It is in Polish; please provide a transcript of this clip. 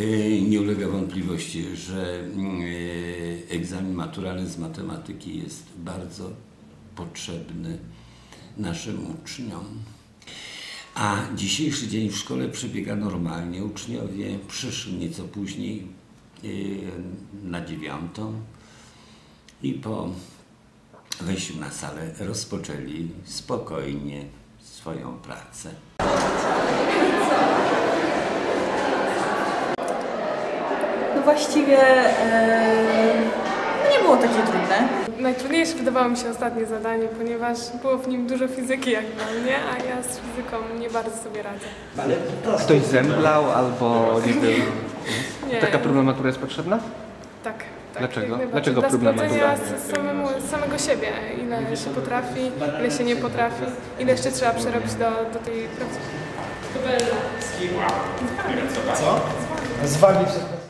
Y, Nie ulega wątpliwości, że y, egzamin maturalny z matematyki jest bardzo potrzebny naszym uczniom. A dzisiejszy dzień w szkole przebiega normalnie. Uczniowie przyszli nieco później y, na dziewiątą i po wejściu na salę rozpoczęli spokojnie swoją pracę. Właściwie e, nie było takie trudne. Najtrudniejsze wydawało mi się ostatnie zadanie, ponieważ było w nim dużo fizyki jak dla mnie, a ja z fizyką nie bardzo sobie radzę. Ktoś zemdlał albo nie wiem. Nie, Taka próbna matura jest potrzebna? tak. tak Dlaczego? Dlaczego Dla próbna sprawdzenia matura? z samemu, samego siebie, ile się potrafi, ile się nie potrafi, ile jeszcze trzeba przerobić do, do tej prawdziwej. Z wami wszystko.